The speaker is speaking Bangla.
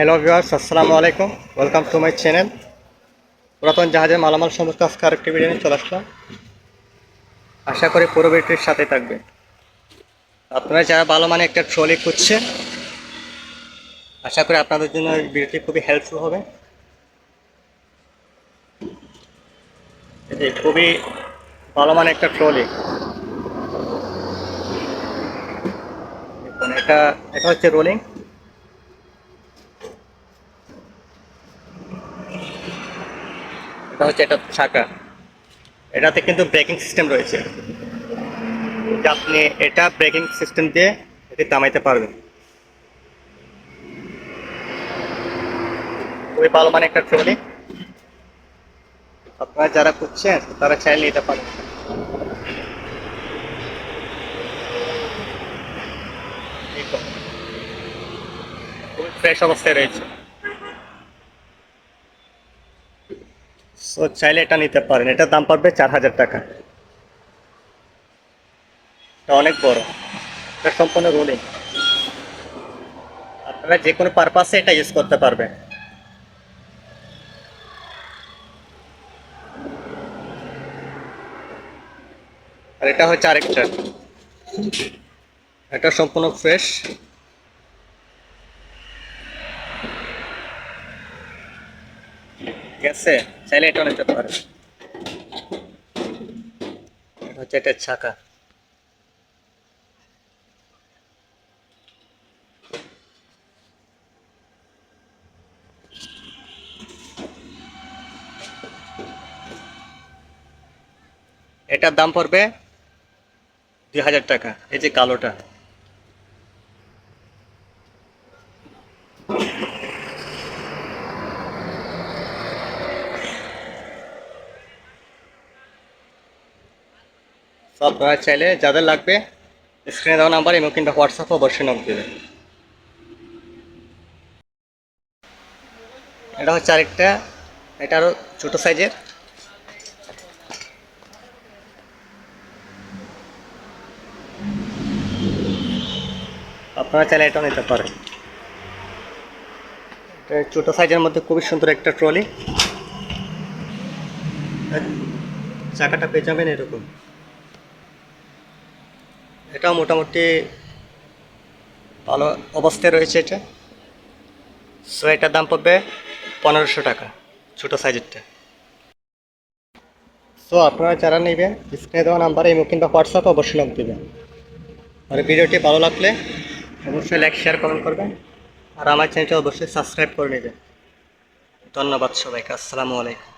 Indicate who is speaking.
Speaker 1: হ্যালো ভিউয়ার্স আসসালামু আলাইকুম। ওয়েলকাম টু মাই চ্যানেল পুরাতন জাহাজের মালামাল সমস্ত আজকে আরেকটি ভিডিও নিয়ে চলে আসলাম। আশা করি পুরো ভিডিওটির সাথে থাকবে। আপনারা যারা ভালো মানে একটা ট্রলি খুঁজছেন আশা করি আপনাদের জন্য ভিডিওটি খুবই হেল্পফুল হবে। খুবই ভালো মানে একটা ট্রলি এটা এটা হচ্ছে রোলিং এটা হচ্ছে এটা চাকা এটাতে কিন্তু ব্রেকিং সিস্টেম রয়েছে। আপনি এটা ব্রেকিং সিস্টেম দিয়ে এটি থামাইতে পারবেন। খুবই ভালো মানে একটা ট্রলি। আপনারা যারা খুঁজছেন, তারা চাইলে নিতে পারেন। খুবই ফ্রেশ অবস্থায় রয়েছে। সো চাইলে এটা নিতে পারেন। এটার দাম পড়বে চার হাজার টাকা। এটা অনেক বড়। এটা সম্পূর্ণ রুলিং আপনারা যে কোনো পারপাসে এটা ইউজ করতে পারবেন। আর এটা হচ্ছে আরেকটা। এটা সম্পূর্ণ ফ্রেশ চাইলে এটা নিতে হচ্ছে এটা ছাকা এটার দাম পড়বে দুই হাজার টাকা, এই যে কালোটা। তো আপনারা চাইলে যাদের লাগবে স্ক্রিনে দেওয়া নাম্বার এবং কিংবা হোয়াটসঅ্যাপে অবশ্যই নক দেবে। এটা হচ্ছে আরেকটা, এটা আরও ছোটো সাইজের আপনারা চাইলে এটাও নিতে পারেন। ছোটো সাইজের মধ্যে খুবই সুন্দর একটা ট্রলি চাকাটা পেয়ে যাবেন এরকম। এটাও মোটামুটি ভালো অবস্থায় রয়েছে এটা। সো এটার দাম পড়বে পনেরোশো টাকা, ছোটো সাইজেরটা। সো আপনারা যারা নেবেন, স্ক্রিনে দেওয়া নাম্বারে ইমো কিংবা হোয়াটসঅ্যাপ অবশ্যই লোক দেবেন। আর ভিডিওটি ভালো লাগলে অবশ্যই লাইক শেয়ার কমেন্ট করবেন। আর আমার চ্যানেলটি অবশ্যই সাবস্ক্রাইব করে নেবেন। ধন্যবাদ সবাইকে, আসসালামু আলাইকুম।